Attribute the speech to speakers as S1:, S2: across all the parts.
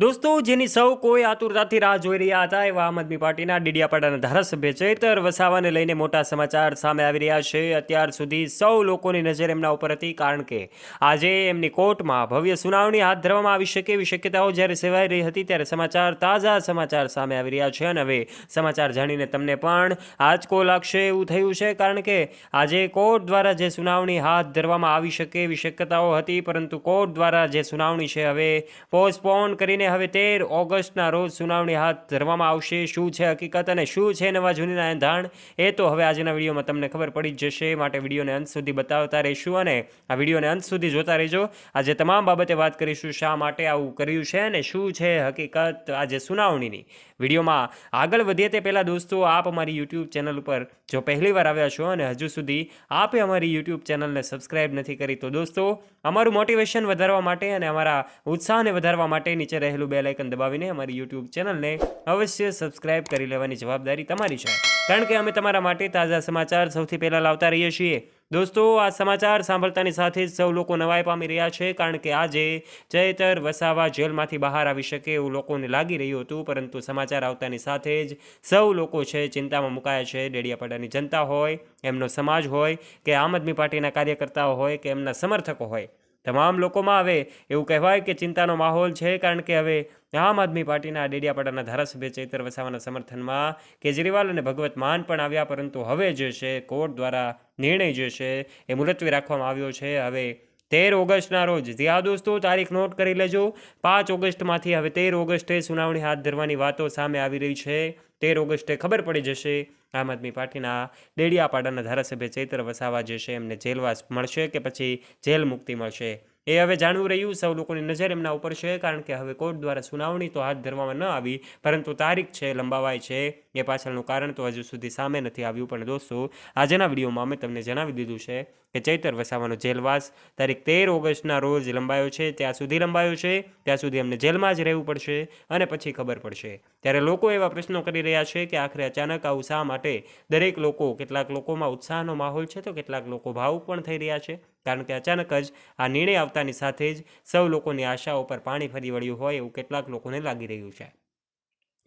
S1: દોસ્તો, જેની સૌ કોઈ આતુરતાથી રાહ જોઈ રહ્યા હતા એવા આમ આદમી પાર્ટીના ડીડિયાપાડાના ધારાસભ્ય ચૈતર વસાવાને લઈને મોટા સમાચાર સામે આવી રહ્યા છે. અત્યાર સુધી સૌ લોકોની નજર એમના ઉપર હતી, કારણ કે આજે એમની કોર્ટમાં ભવ્ય સુનાવણી હાથ ધરવામાં આવી શકે એવી શક્યતાઓ જ્યારે સેવાઈ રહી હતી ત્યારે સમાચાર તાજા સમાચાર સામે આવી રહ્યા છે. અને હવે સમાચાર જાણીને તમને પણ આંચકો લાગશે એવું થયું છે, કારણ કે આજે કોર્ટ દ્વારા જે સુનાવણી હાથ ધરવામાં આવી શકે એવી શક્યતાઓ હતી, પરંતુ કોર્ટ દ્વારા જે સુનાવણી છે, હવે પોસ્ટપોન કરીને હવે તેર ઓગસ્ટના રોજ સુનાવણી હાથ ધરવામાં આવશે. શું છે હકીકત અને શું છે નવા જૂનીના એંધાણ? એ તો હવે આજના વિડીયોમાં તમને ખબર પડી જશે. માટે વિડીયોને અંત સુધી બતાવતા રહીશું અને આ વિડીયોને અંત સુધી જોતા રહેજો. આજે તમામ બાબતે વાત કરીશું શા માટે આવું કર્યું છે અને શું છે હકીકત આજે સુનાવણીની. વિડીયોમાં આગળ વધીએ તે પહેલાં દોસ્તો, આપ અમારી યુટ્યુબ ચેનલ ઉપર જો પહેલીવાર આવ્યા છો અને હજુ સુધી આપે અમારી યુટ્યુબ ચેનલને સબસ્ક્રાઇબ નથી કરી તો દોસ્તો, અમારું મોટિવેશન વધારવા માટે અને અમારા ઉત્સાહને વધારવા માટે નીચે રહેલું બેલ આઇકન દબાવીને અમારી યુટ્યુબ ચેનલને અવશ્ય સબસ્ક્રાઇબ કરી લેવાની જવાબદારી તમારી છે. કારણ કે અમે તમારા માટે તાજા સમાચાર સૌથી પહેલાં લાવતા રહીએ છીએ. દોસ્તો, આ સમાચાર સાંભળતાની સાથે જ સૌ લોકો નવાઈ પામી રહ્યા છે, કારણ કે આજે ચૈતર વસાવા જેલમાંથી બહાર આવી શકે એવું લોકોને લાગી રહ્યું હતું, પરંતુ સમાચાર આવતાની સાથે જ સૌ લોકો છે ચિંતામાં મુકાયા છે. ડેડિયાપાડાની જનતા હોય, એમનો સમાજ હોય, કે આમ આદમી પાર્ટીના કાર્યકર્તાઓ હોય, કે એમના સમર્થકો હોય. તમામ લોકોમાં આવે એવું કહેવાય કે ચિંતાનો માહોલ છે, કારણ કે હવે આમ આદમી પાર્ટીના ડેડિયાપાડાના ધારાસભ્ય ચૈતર વસાવાના સમર્થનમાં કેજરીવાલ અને ભગવત માન પણ આવ્યા, પરંતુ હવે જે છે, કોર્ટ દ્વારા નિર્ણય જે છે, એ મુલતવી રાખવામાં આવ્યો છે. હવે તેર ઓગસ્ટના રોજ. જ્યાં દોસ્તો, તારીખ નોટ કરી લેજો. પાંચ ઓગસ્ટમાંથી હવે તેર ઓગસ્ટે સુનાવણી હાથ ધરવાની વાતો સામે આવી રહી છે. તેર ઓગસ્ટે ખબર પડી જશે, આમ આદમી પાર્ટીના ડેડિયાપાડાના ધારાસભ્ય ચૈત્ર વસાવા જે છે એમને જેલવાસ મળશે કે પછી જેલ મુક્તિ મળશે? એ હવે જાણવું રહ્યું, સૌ લોકોની નજર એમના ઉપર છે, કારણ કે હવે કોર્ટ દ્વારા સુનાવણી તો હાથ ધરવામાં ન આવી, પરંતુ તારીખ છે, લંબાવાય છે, એ પાછળનું કારણ તો હજુ સુધી સામે નથી આવ્યું, પણ દોસ્તો, આજના વિડીયોમાં અમે તમને જણાવી દીધું છે કે ચૈતર વસાવાનો જેલવાસ તારીખ તેર ઓગસ્ટના રોજ લંબાયો છે, ત્યાં સુધી લંબાયો છે, ત્યાં સુધી અમને જેલમાં જ રહેવું પડશે અને પછી ખબર પડશે. ત્યારે લોકો એવા પ્રશ્નો કરી રહ્યા છે કે આખરે અચાનક આવું શા માટે? દરેક લોકો, કેટલાક લોકોમાં ઉત્સાહનો માહોલ છે, તો કેટલાક લોકો ભાવુક પણ થઈ રહ્યા છે. કારણ કે અચાનક જ આ નિર્ણય આવતાની સાથે જ સૌ લોકોની આશાઓ પર પાણી ફરી વળ્યું હોય એવું કેટલાક લોકોને લાગી રહ્યું છે.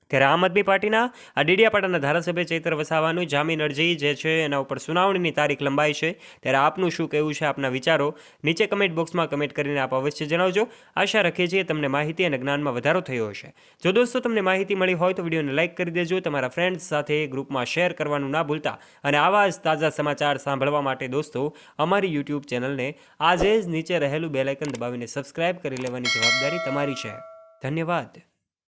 S1: ત્યારે આમ આદમી પાર્ટીના આ ડેડિયાપાડાના ધારાસભ્ય ચૈત્ર વસાવાનું જામીન અરજી જે છે એના ઉપર સુનાવણીની તારીખ લંબાઈ છે. ત્યારે આપનું શું કહેવું છે, આપના વિચારો નીચે કમેન્ટ બોક્સમાં કમેન્ટ કરીને આપ અવશ્ય જણાવજો. આશા રાખીએ છીએ તમને માહિતી અને જ્ઞાનમાં વધારો થયો હશે. જો દોસ્તો તમને માહિતી મળી હોય તો વિડીયોને લાઇક કરી દેજો, તમારા ફ્રેન્ડ્સ સાથે ગ્રુપમાં શેર કરવાનું ના ભૂલતા અને આવા જ તાજા સમાચાર સાંભળવા માટે દોસ્તો અમારી યુટ્યુબ ચેનલને આજે જ નીચે રહેલું બેલાઇકન દબાવીને સબસ્ક્રાઇબ કરી લેવાની જવાબદારી તમારી છે. ધન્યવાદ.